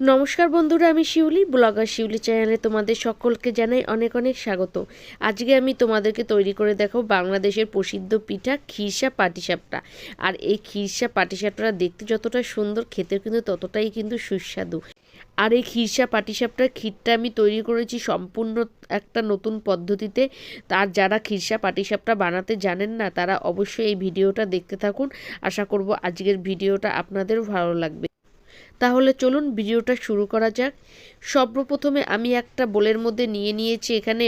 নমস্কার বন্ধুরা, আমি শিউলি, ব্লগার শিউলি চ্যানেলে তোমাদের সকলকে জানাই অনেক অনেক স্বাগত। আজকে আমি তোমাদেরকে তৈরি করে দেখো বাংলাদেশের প্রসিদ্ধ পিঠা খিরসা পাটিসাপটা। আর এই খিরসা পাটিসাপটা দেখতে যতটা সুন্দর খেতে কিন্তু ততটাই কিন্তু সুস্বাদু। আর এই খিরসা পাটিসাপটার ক্ষীরটা আমি তৈরি করেছি সম্পূর্ণ একটা নতুন পদ্ধতিতে। তার যারা খিরসা পাটিসাপটা বানাতে জানেন না, তারা অবশ্যই এই ভিডিওটা দেখতে থাকুন। আশা করব আজকের ভিডিওটা আপনাদেরও ভালো লাগবে। তাহলে চলুন ভিডিওটা শুরু করা যাক। সর্বপ্রথমে আমি একটা বোলের মধ্যে নিয়ে নিয়েছি এখানে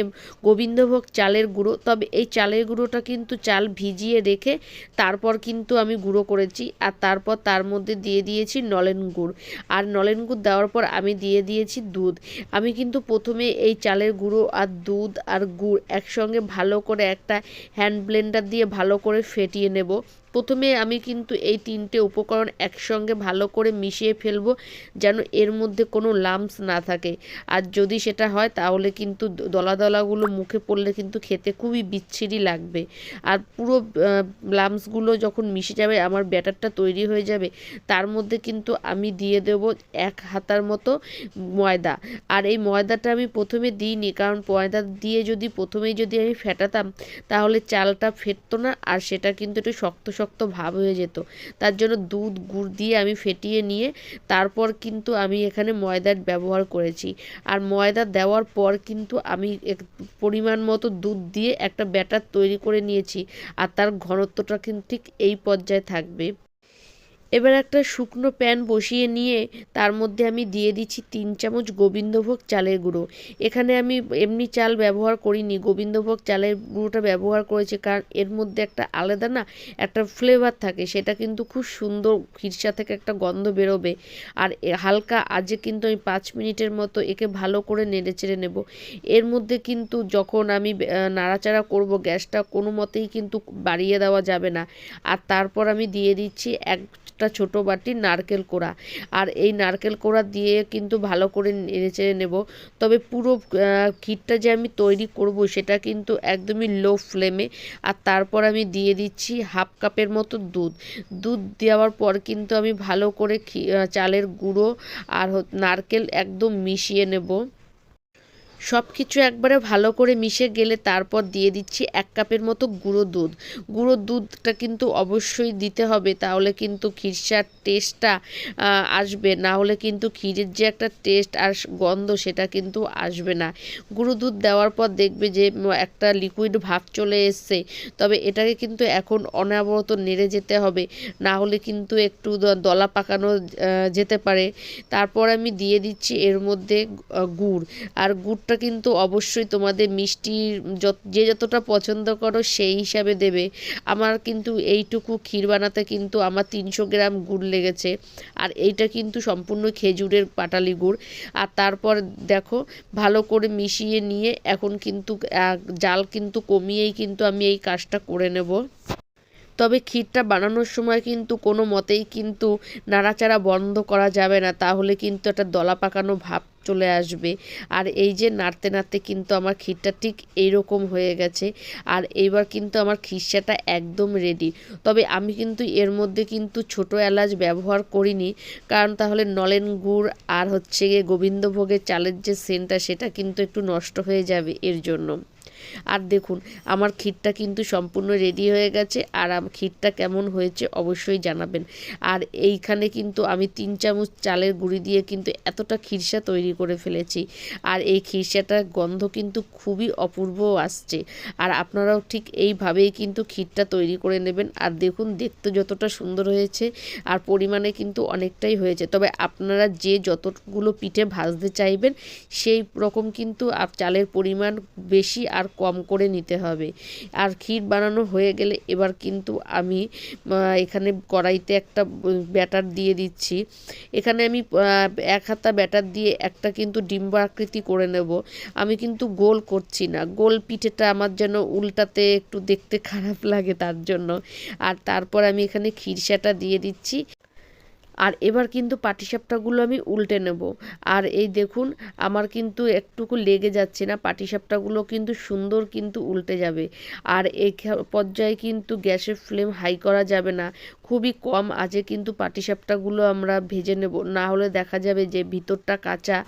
গোবিন্দভোগ চালের গুঁড়ো। তবে এই চালের গুঁড়োটা কিন্তু চাল ভিজিয়ে রেখে তারপর কিন্তু আমি গুঁড়ো করেছি আর তারপর তার মধ্যে দিয়ে দিয়েছি নলেন গুড়। আর নলেন গুড় দেওয়ার পর আমি দিয়ে দিয়েছি দুধ। আমি কিন্তু প্রথমে এই চালের গুঁড়ো আর দুধ আর গুড় একসঙ্গে ভালো করে একটা হ্যান্ড ব্লেন্ডার দিয়ে ভালো করে ফেটিয়ে নেব। প্রথমে আমি কিন্তু এই তিনটে উপকরণ একসঙ্গে ভালো করে মিশিয়ে ফেলব যেন এর মধ্যে কোনো লাম্পস না থাকে। আর যদি সেটা হয়, তাহলে কিন্তু দলা দলাগুলো মুখে পড়লে কিন্তু খেতে খুবই বিচ্ছিরি লাগবে। আর পুরো লাম্পসগুলো যখন মিশে যাবে, আমার ব্যাটারটা তৈরি হয়ে যাবে, তার মধ্যে কিন্তু আমি দিয়ে দেব এক হাতার মতো ময়দা। আর এই ময়দাটা আমি প্রথমে দিইনি, কারণ ময়দা দিয়ে যদি প্রথমেই যদি আমি ফেটাতাম, তাহলে চালটা ফেটতো না, আর সেটা কিন্তু একটু শক্ত শক্ত ভাব হয়ে যেত। তার জন্য দুধ, গুড় দিয়ে আমি ফেটিয়ে নিয়ে, তারপর কিন্তু আমি এখানে ময়দার ব্যবহার করেছি। আর ময়দা দেওয়ার পর কিন্তু আমি এক পরিমাণ মতো দুধ দিয়ে একটা ব্যাটার তৈরি করে নিয়েছি। আর তার ঘনত্বটা কিন্তু ঠিক এই পর্যায়ে থাকবে। এবার একটা শুকনো প্যান বসিয়ে নিয়ে তার মধ্যে আমি দিয়ে দিচ্ছি তিন চামচ গোবিন্দভোগ চালের গুঁড়ো। এখানে আমি এমনি চাল ব্যবহার করিনি, গোবিন্দভোগ চালের গুঁড়োটা ব্যবহার করেছি কারণ এর মধ্যে একটা আলাদা না একটা ফ্লেভার থাকে, সেটা কিন্তু খুব সুন্দর খিরসা থেকে একটা গন্ধ বেরোবে। আর হালকা আজে কিন্তু আমি পাঁচ মিনিটের মতো একে ভালো করে নেড়ে চেড়ে নেব। এর মধ্যে কিন্তু যখন আমি নাড়াচাড়া করব, গ্যাসটা কোনো মতেই কিন্তু বাড়িয়ে দেওয়া যাবে না। আর তারপর আমি দিয়ে দিচ্ছি এক একটা ছোট বাটি নারকেল কোড়া। আর এই নারকেল কোড়া দিয়ে কিন্তু ভালো করে নেড়েচেড়ে নেব। তবে পুরো ক্ষীরটা যে আমি তৈরি করব সেটা কিন্তু একদমই লো ফ্লেমে আর তারপর আমি দিয়ে দিচ্ছি হাফ কাপের মতো দুধ। দুধ দেওয়ার পর কিন্তু আমি ভালো করে চালের গুঁড়ো আর নারকেল একদম মিশিয়ে নেব। সব কিছু একবারে ভালো করে মিশে গেলে তারপর দিয়ে দিচ্ছি এক কাপের মতো গুঁড়ো দুধ। গুঁড়ো দুধটা কিন্তু অবশ্যই দিতে হবে, তাহলে কিন্তু খিরসার টেস্টটা আসবে। না হলে কিন্তু ক্ষীরের যে একটা টেস্ট আর গন্ধ সেটা কিন্তু আসবে না। গুঁড়ো দুধ দেওয়ার পর দেখবে যে একটা লিকুইড ভাব চলে এসছে। তবে এটাকে কিন্তু এখন অনাবরত নেড়ে যেতে হবে। না হলে কিন্তু একটু দলা পাকানো যেতে পারে। তারপর আমি দিয়ে দিচ্ছি এর মধ্যে গুড়। আর গুড়টা কিন্তু অবশ্যই তোমাদের মিষ্টির যে যতটা পছন্দ করো সেই হিসাবে দেবে। আমার কিন্তু এইটুকু ক্ষীর বানাতে কিন্তু আমার তিনশো গ্রাম গুড় লেগেছে। আর এইটা কিন্তু সম্পূর্ণ খেজুরের পাটালি গুড়। আর তারপর দেখো, ভালো করে মিশিয়ে নিয়ে এখন কিন্তু জাল কিন্তু কমিয়েই কিন্তু আমি এই কাজটা করে নেব। তবে ক্ষীরটা বানানোর সময় কিন্তু কোনো মতেই কিন্তু নাড়াচাড়া বন্ধ করা যাবে না, তাহলে কিন্তু একটা দলা পাকানো ভাব চলে আসবে। আর এই যে নাড়তে নাড়তে কিন্তু আমার ক্ষীরটা ঠিক এইরকম হয়ে গেছে, আর এইবার কিন্তু আমার খিরসাটা একদম রেডি তবে আমি কিন্তু এর মধ্যে কিন্তু ছোট এলাচ ব্যবহার করিনি, কারণ তাহলে নলেন গুড় আর হচ্ছে গিয়ে গোবিন্দভোগের চালের যে সেন্টটা, সেটা কিন্তু একটু নষ্ট হয়ে যাবে এর জন্য। আর দেখুন, আমার ক্ষীরটা কিন্তু সম্পূর্ণ রেডি হয়ে গেছে আর ক্ষীরটা কেমন হয়েছে অবশ্যই জানাবেন। আর এইখানে কিন্তু আমি তিন চামচ চালের গুঁড়ি দিয়ে কিন্তু এতটা খিরসা তৈরি করে ফেলেছি। আর এই খিরসাটার গন্ধ কিন্তু খুবই অপূর্ব আসছে। আর আপনারাও ঠিক এইভাবেই কিন্তু ক্ষীরটা তৈরি করে নেবেন। আর দেখুন, দেখতে যতটা সুন্দর হয়েছে আর পরিমাণে কিন্তু অনেকটাই হয়েছে। তবে আপনারা যে যতগুলো পিঠে ভাজতে চাইবেন, সেই রকম কিন্তু চালের পরিমাণ বেশি আর কম করে নিতে হবে। আর ক্ষীর বানানো হয়ে গেলে এবার কিন্তু আমি এখানে কড়াইতে একটা ব্যাটার দিয়ে দিচ্ছি। এখানে আমি এক হাতা ব্যাটার দিয়ে একটা কিন্তু ডিম্ব আকৃতি করে নেব। আমি কিন্তু গোল করছি না। গোল পিঠেটা আমার যেন উল্টাতে একটু দেখতে খারাপ লাগে তার জন্য। আর তারপর আমি এখানে খিরসাটা দিয়ে দিচ্ছি। আর এবার কিন্তু পাটিসাপটাগুলো আমি উল্টে নেব। আর এই দেখুন, আমার কিন্তু একটুকু লেগে যাচ্ছে না, পাটিসাপটাগুলো কিন্তু সুন্দর কিন্তু উল্টে যাবে। আর এই পর্যায়ে কিন্তু গ্যাসের ফ্লেম হাই করা যাবে না। খুবই কম। আজে কিন্তু পাটিসাপটাগুলো আমরা ভেজে নেব। না হলে দেখা যাবে যে ভিতরটা কাঁচা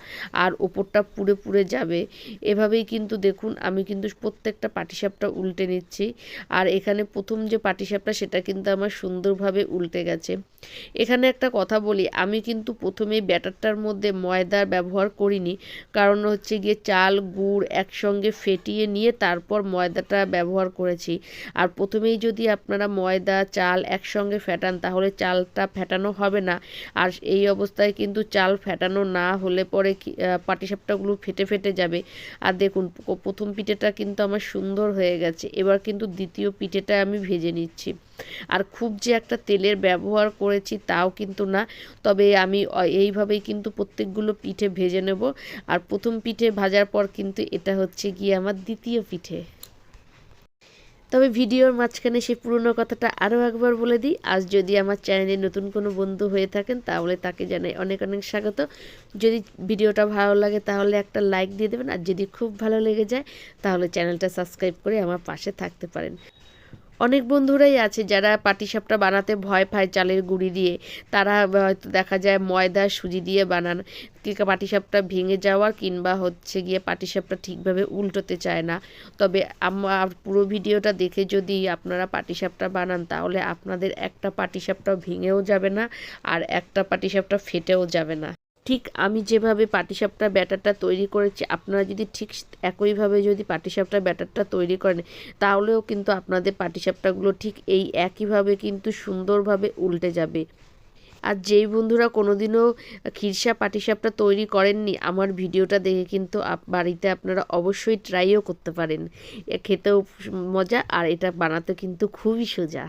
আর ওপরটা পুড়ে পুড়ে যাবে। এভাবেই কিন্তু দেখুন, আমি কিন্তু প্রত্যেকটা পাটিসাপটা উল্টে নিচ্ছি। আর এখানে প্রথম যে পাটিসাপটা, সেটা কিন্তু আমার সুন্দরভাবে উল্টে গেছে। এখানে একটা কথা বলি, আমি কিন্তু প্রথমে ব্যাটারটার মধ্যে ময়দার ব্যবহার করিনি। কারণ হচ্ছে গিয়ে চাল, গুড় একসঙ্গে ফেটিয়ে নিয়ে তারপর ময়দাটা ব্যবহার করেছি। আর প্রথমেই যদি আপনারা ময়দা, চাল একসঙ্গে ফেটান, তাহলে চালটা ফেটানো হবে না। আর এই অবস্থায় কিন্তু চাল ফেটানো না হলে পরে পাটিসাপটাগুলো ফেটে ফেটে যাবে। আর দেখুন প্রথম পিঠেটা কিন্তু আমার সুন্দর হয়ে গেছে। এবার কিন্তু দ্বিতীয় পিঠেটা আমি ভেজে নিচ্ছি। আর খুব যে একটা তেলের ব্যবহার করেছি তাও কিন্তু না। তবে আমি এইভাবেই কিন্তু প্রত্যেকগুলো পিঠে ভেজে নেব। আর প্রথম পিঠে ভাজার পর কিন্তু এটা হচ্ছে গিয়ে আমার দ্বিতীয় পিঠে। তবে ভিডিওর মাঝখানে সেই পুরনো কথাটা আরও একবার বলে দিই। আজ যদি আমার চ্যানেলে নতুন কোনো বন্ধু হয়ে থাকেন, তাহলে তাকে জানাই অনেক অনেক স্বাগত। যদি ভিডিওটা ভালো লাগে, তাহলে একটা লাইক দিয়ে দেবেন। আর যদি খুব ভালো লেগে যায়, তাহলে চ্যানেলটা সাবস্ক্রাইব করে আমার পাশে থাকতে পারেন। অনেক বন্ধুরাই আছে যারা পাটিসাপটা বানাতে ভয় পায় চালের গুঁড়ি দিয়ে। তারা হয়তো দেখা যায় ময়দা, সুজি দিয়ে বানান পাটিসাপটা ভেঙে যাওয়ার কিংবা হচ্ছে গিয়ে পাটিসাপটা ঠিকভাবে উল্টোতে চায় না। তবে আমার পুরো ভিডিওটা দেখে যদি আপনারা পাটিসাপটা বানান, তাহলে আপনাদের একটা পাটিসাপটা ভেঙেও যাবে না আর একটা পাটিসাপটা ফেটেও যাবে না। ঠিক আমি যেভাবে পাটিসাপটা ব্যাটারটা তৈরি করেছি, আপনারা যদি ঠিক একইভাবে যদি পাটিসাপটা ব্যাটারটা তৈরি করেন, তাহলেও কিন্তু আপনাদের পাটিসাপটাগুলো ঠিক এই একইভাবে কিন্তু সুন্দরভাবে উল্টে যাবে। আর যেই বন্ধুরা কোনোদিনও খিরসা পাটিসাপটা তৈরি করেননি, আমার ভিডিওটা দেখে কিন্তু বাড়িতে আপনারা অবশ্যই ট্রাইও করতে পারেন। খেতেও মজা আর এটা বানাতে কিন্তু খুবই সোজা।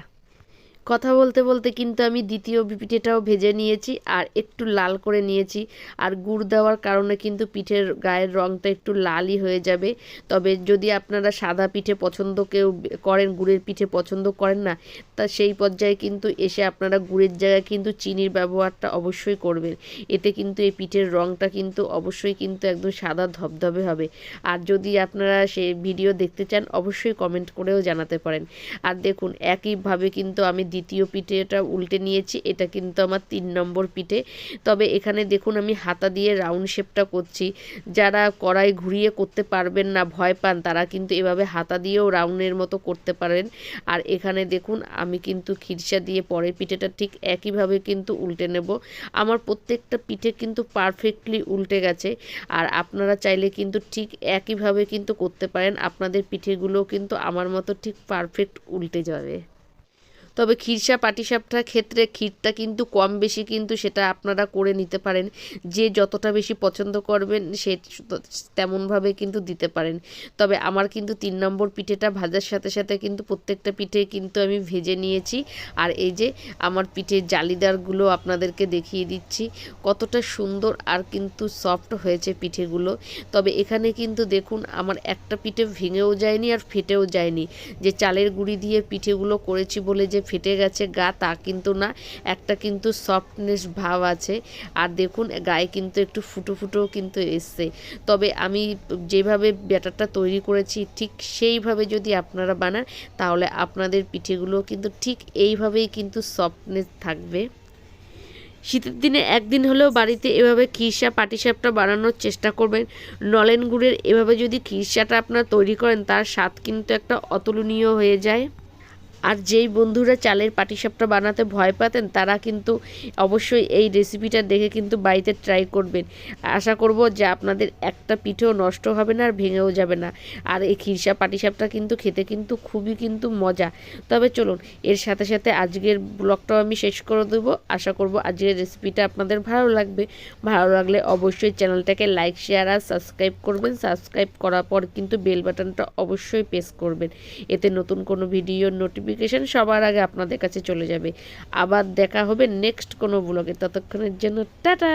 কথা বলতে বলতে কিন্তু আমি দ্বিতীয় পিঠেটাও ভেজে নিয়েছি আর একটু লাল করে নিয়েছি। আর গুড় দেওয়ার কারণে কিন্তু পিঠের গায়ের রঙটা একটু লালই হয়ে যাবে। তবে যদি আপনারা সাদা পিঠে পছন্দ কেউ করেন, গুড়ের পিঠে পছন্দ করেন না, তা সেই পর্যায়ে কিন্তু এসে আপনারা গুড়ের জায়গায় কিন্তু চিনির ব্যবহারটা অবশ্যই করবেন। এতে কিন্তু এই পিঠের রঙটা কিন্তু অবশ্যই কিন্তু একদম সাদা ধবধবে হবে। আর যদি আপনারা সে ভিডিও দেখতে চান, অবশ্যই কমেন্ট করেও জানাতে পারেন। আর দেখুন, একইভাবে কিন্তু আমি দ্বিতীয় পিঠে এটা উল্টে নিয়েছি, এটা কিন্তু আমার তিন নম্বর পিঠে। তবে এখানে দেখুন আমি হাতা দিয়ে রাউন্ড শেপটা করছি। যারা কড়াই ঘুরিয়ে করতে পারবেন না, ভয় পান, তারা কিন্তু এভাবে হাতা দিয়েও রাউন্ডের মতো করতে পারেন। আর এখানে দেখুন আমি কিন্তু খিরসা দিয়ে পরের পিঠেটা ঠিক একইভাবে কিন্তু উল্টে নেব। আমার প্রত্যেকটা পিঠে কিন্তু পারফেক্টলি উল্টে গেছে। আর আপনারা চাইলে কিন্তু ঠিক একইভাবে কিন্তু করতে পারেন। আপনাদের পিঠেগুলো কিন্তু আমার মতো ঠিক পারফেক্ট উল্টে যাবে। তবে খিরসা পাটিসাপটার ক্ষেত্রে ক্ষীরটা কিন্তু কম বেশি কিন্তু সেটা আপনারা করে নিতে পারেন। যে যতটা বেশি পছন্দ করবেন সে তেমনভাবে কিন্তু দিতে পারেন। তবে আমার কিন্তু তিন নম্বর পিঠেটা ভাজার সাথে সাথে কিন্তু প্রত্যেকটা পিঠে কিন্তু আমি ভেজে নিয়েছি। আর এই যে আমার পিঠের জালিদারগুলো আপনাদেরকে দেখিয়ে দিচ্ছি, কতটা সুন্দর আর কিন্তু সফট হয়েছে পিঠেগুলো। তবে এখানে কিন্তু দেখুন, আমার একটা পিঠে ভেঙেও যায়নি আর ফেটেও যায়নি। যে চালের গুঁড়ি দিয়ে পিঠেগুলো করেছি বলে যে ফেটে গেছে গা, তা কিন্তু না। একটা কিন্তু সফটনেস ভাব আছে। আর দেখুন, গায়ে কিন্তু একটু ফুটো ফুটোও কিন্তু এসছে। তবে আমি যেভাবে ব্যাটারটা তৈরি করেছি, ঠিক সেইভাবে যদি আপনারা বানান, তাহলে আপনাদের পিঠেগুলো কিন্তু ঠিক এইভাবেই কিন্তু সফটনেস থাকবে। শীতের দিনে একদিন হলেও বাড়িতে এভাবে খিরসা পাটিসাপটা বানানোর চেষ্টা করবেন। নলেন গুড়ের এভাবে যদি খিরসাটা আপনারা তৈরি করেন, তার স্বাদ কিন্তু একটা অতুলনীয় হয়ে যায়। আর যেই বন্ধুরা চালের পাটিসাপটা বানাতে ভয় পাতেন, তারা কিন্তু অবশ্যই এই রেসিপিটা দেখে কিন্তু বাড়িতে ট্রাই করবেন। আশা করব যে আপনাদের একটা পিঠেও নষ্ট হবে না আর ভেঙেও যাবে না। আর এই খিরসা পাটিসাপটা কিন্তু খেতে কিন্তু খুবই কিন্তু মজা। তবে চলুন, এর সাথে সাথে আজকের ব্লগটাও আমি শেষ করে দেবো। আশা করব আজকের রেসিপিটা আপনাদের ভালো লাগবে। ভালো লাগলে অবশ্যই চ্যানেলটাকে লাইক শেয়ার আর সাবস্ক্রাইব করবেন। সাবস্ক্রাইব করার পর কিন্তু বেল বাটনটা অবশ্যই প্রেস করবেন। এতে নতুন কোনো ভিডিও নোটিফিকেশন নোটিফিকেশান সবার আগে আপনাদের কাছে চলে যাবে। আবার দেখা হবে নেক্সট কোনো ব্লগে ততক্ষণের জন্য টাটা!